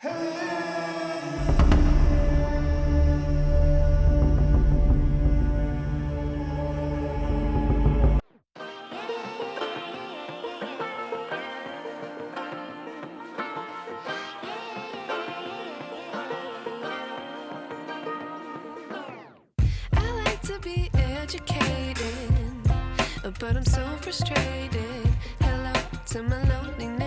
I like to be educated, but I'm so frustrated. Hello to my loneliness.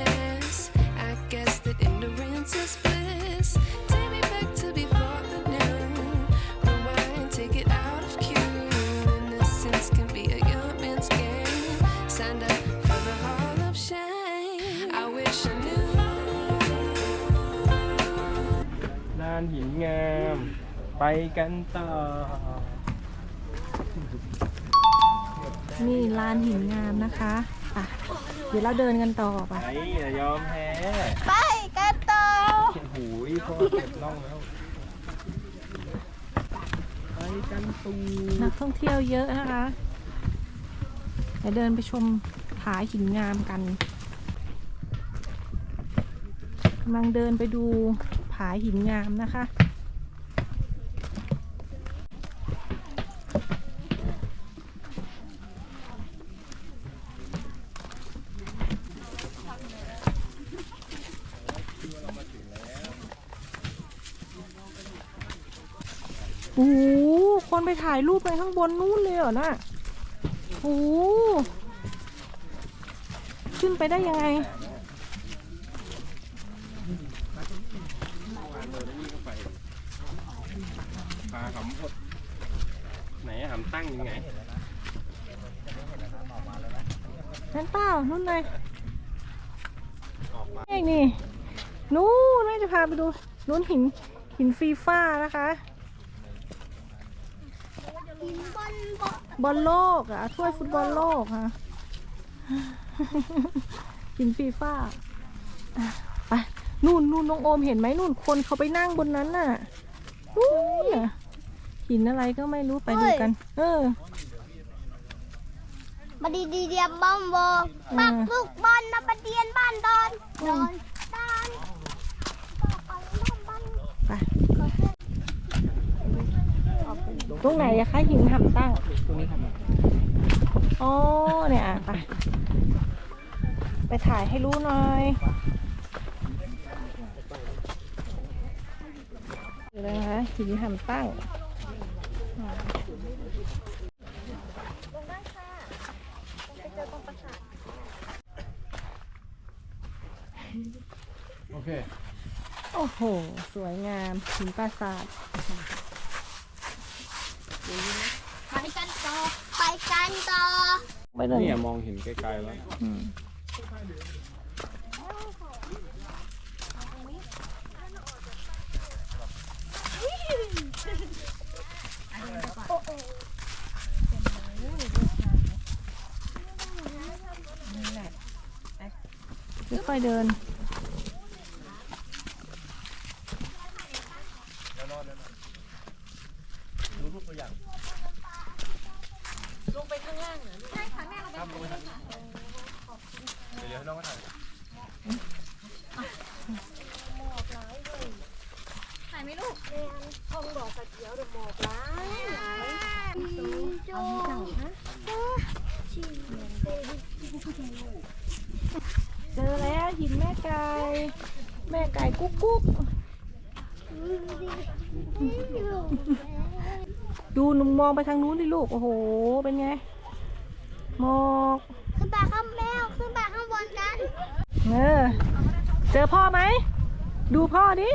ลานหินงาม ไปกันต่อ นี่ลานหินงามนะคะอะเดี๋ยวเราเดินกันต่อไปไปอย่ายอมแพ้ไปกันต่อโอ้โหพ่อเก็บน่องแล้ว ไปกันตูนักท่องเที่ยวเยอะนะคะ เดี๋ยวเดินไปชมผาหินงามกัน กำลังเดินไปดูผาหินงามนะคะ โอ้โหคนไปถ่ายรูปไปข้างบนนู้นเลยเหรอน่ะโอ้โหขึ้นไปได้ยังไง ปลาหำหดไหนอะหำ ตั้งยังไงนั่นเปล่านู่นเลยเอกนี่นู้นแม่จะพาไปดูนู้นหินหินฟีฟ้านะคะหินบนบกบอลโลกอะถ้วยฟุตบอลโลกค่ะหินฟีฟ้าอะไปนู่นนู่นน้องโอมเห็นไหมนู่นคนเขาไปนั่งบนนั้นน่ะนู่นน่ะ หินอะไรก็ไม่รู้ไปดูกัน เออมาดีดีเดียมบอมโบอืมปักลูกบอลนะประเดียนบ้านดอนดอนดอนปักลูกบอลไปตรงไหนอะคะหินหำตั้งตรงนี้ทำไมอ๋อเนี่ยอะไปไปถ่ายให้รู้หน่อยดูนะคะหินหำตั้งโอเคโอ้โห สวยงามหินปราสาท ไปกันต่อ ไปกันต่อ ไปเลยนี่มองเห็นไกลๆแล้ว อืม ค่อยเดินดูรูปตัวอย่างดี๋ยวน้องก็ถ่าย โจ เจอแล้วหินแม่ไก่แม่ไก่กุ๊กกุ๊กดูหนุ่มมองไปทางนู้นดิลูก โอ้โห เป็นไงหมอกขึ้นไปข้างแมวขึ้นไปข้างบนกัน เออ เจอพ่อไหม ดูพ่อดิ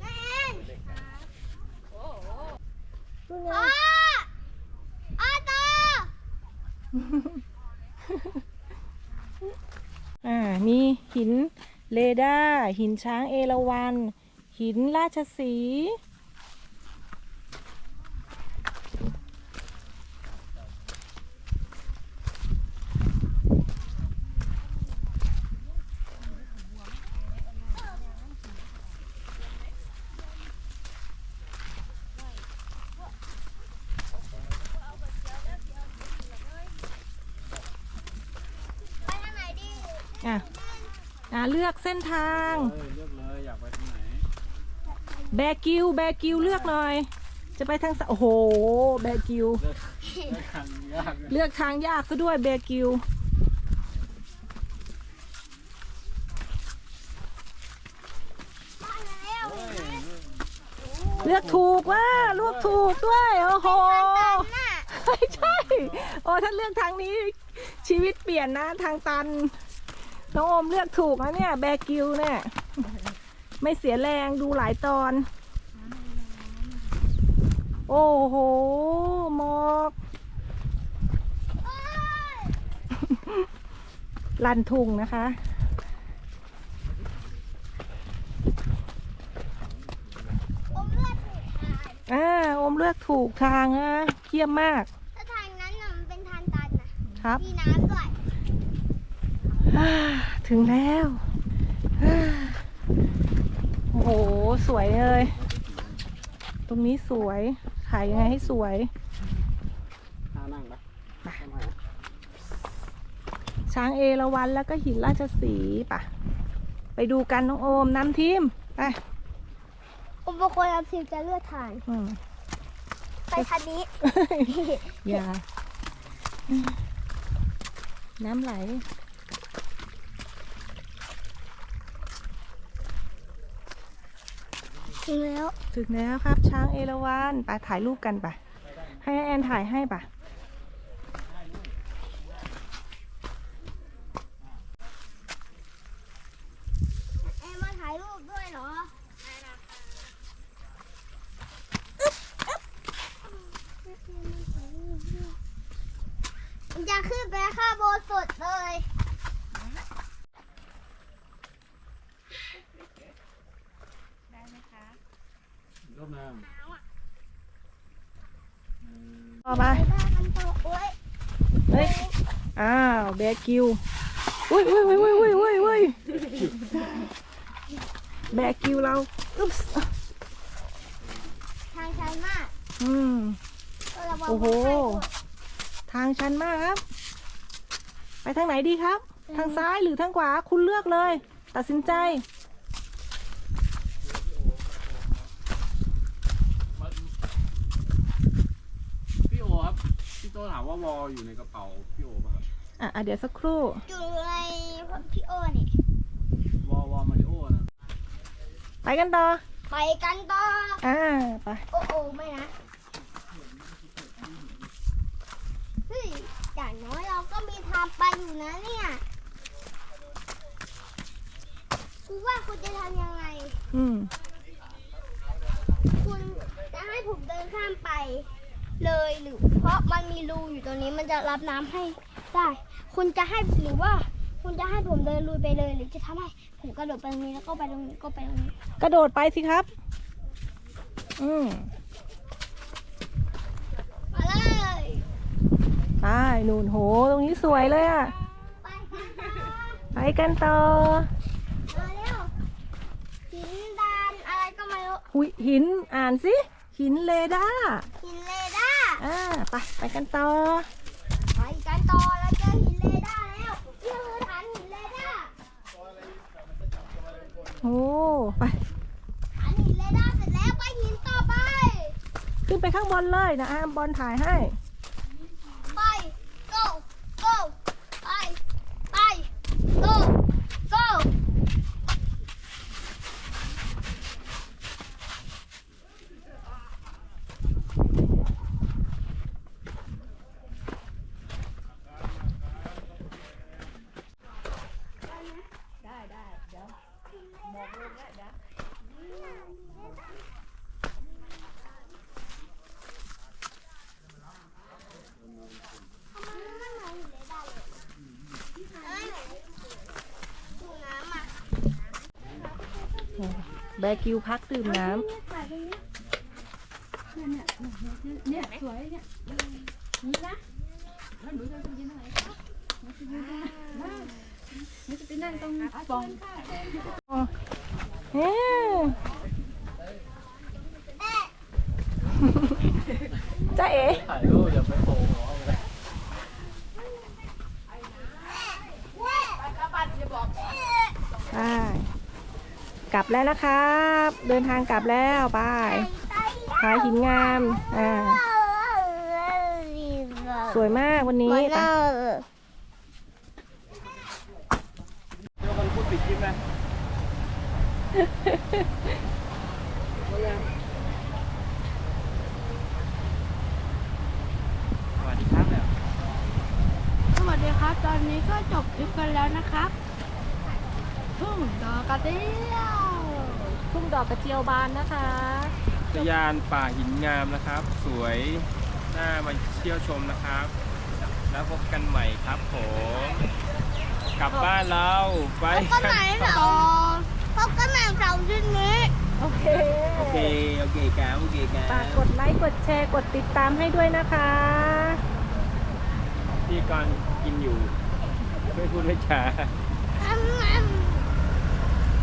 แม่แอน ดูไง พ่ออาโต อ่า มีหินเลดาหินช้างเอราวัน หินราชสี เลือกเส้นทางเออเลือกเลยอยากไปทางไหนแบกิวแบกิวเลือกหน่อย จะไปทางสะโอ้โห แบกิว เลือกเลือกทางยากเลยเลือกทางยากซะด้วยแบกิวได้แล้วเฮ้ยเลือกถูกว่าเลือกถูกด้วยโอ้โหน่ะไม่ใช่ โอ้ถ้าเลือกทางนี้ชีวิตเปลี่ยนนะทางตัน น้องโอมเลือกถูกนะเนี่ย แบกิวเนี่ย ไม่เสียแรงดูหลายตอน โอ้โหหมอกเอ้ยลันทุงนะคะผมเลือกถูกทางอ่า โอมเลือกถูกทางนะเยี่ยมมาก ถ้าทางนั้นน่ะมันเป็นทางตันนะครับ มีน้ำด้วยอ่า ถึงแล้วอ่าโอ้โห สวยเลย ตรงนี้สวย ถ่ายยังไงให้สวยท่านั่งปะไปทำไมอะช้างเอราวันแล้วก็หินราชสีห์ป่ะ ไปดูกันน้องโอมน้ำทีมไปผมเป็นคนรับสิวจะเลือกทางอืมไปทางนี้ อย่า น้ำไหล ถึงแล้ว ถึงแล้วครับ ช้างเอราวันไปถ่ายรูปกันไปให้แอนถ่ายให้ป่ะเอ็มมาถ่ายรูปด้วยเหรอมันจะขึ้นไปข้างบนสุดเลย รูปหนึ่งต่อไปไปบ้านมันโตโอ๊ยเฮ้ย อ้าวแบกิวอุ้ยอุ้ยอุ้ยอุ้ยอุ้ยอุ้ยอุ้ยแบกิวเราอุ๊บส์ทางชันมากอืมเระวังโอ้โหรถไฟด้วยทางชันมากครับ ไปทางไหนดีครับ ทางซ้ายหรือทางขวา คุณเลือกเลย ตัดสินใจ พี่โอครับ พี่ โตถามว่าวอลอยู่ในกระเป๋าพี่โอป่ะครับอะอะเดี๋ยวสักครู่ อยู่ในพี่โอนี่วอลวอลมาริโอนะ ไปกันต่อ ไปกันต่อ อ่า ไป โอ้โอ้ไม่นะ เฮ้ยอย่างน้อยเราก็มีทางไปอยู่นะเนี่ยคุณว่าคุณจะทำยังไง อืม คุณจะให้ผมเดินข้ามไป เลยหรือเพราะมันมีรูอยู่ตรงนี้มันจะรับน้ำให้ได้ คุณจะให้หรือว่าคุณจะให้ผมเดินลุยไปเลยหรือจะทำให้ผมกระโดดไปตรงนี้แล้วก็ไปตรงนี้ก็ไปตรงนี้ กระโดดไปสิครับ อืมมาเลยไปนู่นโห ตรงนี้สวยเลยอะไปกันต่อไปกันต่อมาเร็วหินดานอะไรก็ไม่รู้หุยหินอ่านสิหินเรดาร์หินเรดาร์ อ่าไปไปกันต่อ ไปกันต่อแล้วเจอหินเรดาร์แล้วนี่คือฐานหินเรดาร์โอ้ไปฐานหินเรดาร์เสร็จแล้วไปหินต่อไป ขึ้นไปข้างบนเลยนะอามบอลถ่ายให้ ไป go go ไป ไป go go แบกิวพักดื่มน้ำเฮ้จ้าเอ๋ถ่ายรูปอย่าไปโผล่ ไป กลับแล้วนะครับ เดินทางกลับแล้วไปผาหินงามอ่าสวยมากวันนี้ไม่ไปพูดปิดคลิปนะสวัสดีครับสวัสดีครับ ตอนนี้ก็จบคลิปกันแล้วนะครับ ทุ่งดอกกระเดียวทุ่งดอกกระเจียวบานนะคะอุทยานป่าหินงามนะครับ สวยน่ามาเที่ยวชมนะครับ แล้วพบกันใหม่ครับผมกลับบ้านเราไปพบกันไหนเหรอพบกันใหม่เสาร์อาที่นี้ โอเคโอเคโอเคครับโอเคครัฝากบกดไลค์กดแชร์กดติดตามให้ด้วยนะคะพี่กรณ์กินอยู่ ไม่พูดไม่จาอืม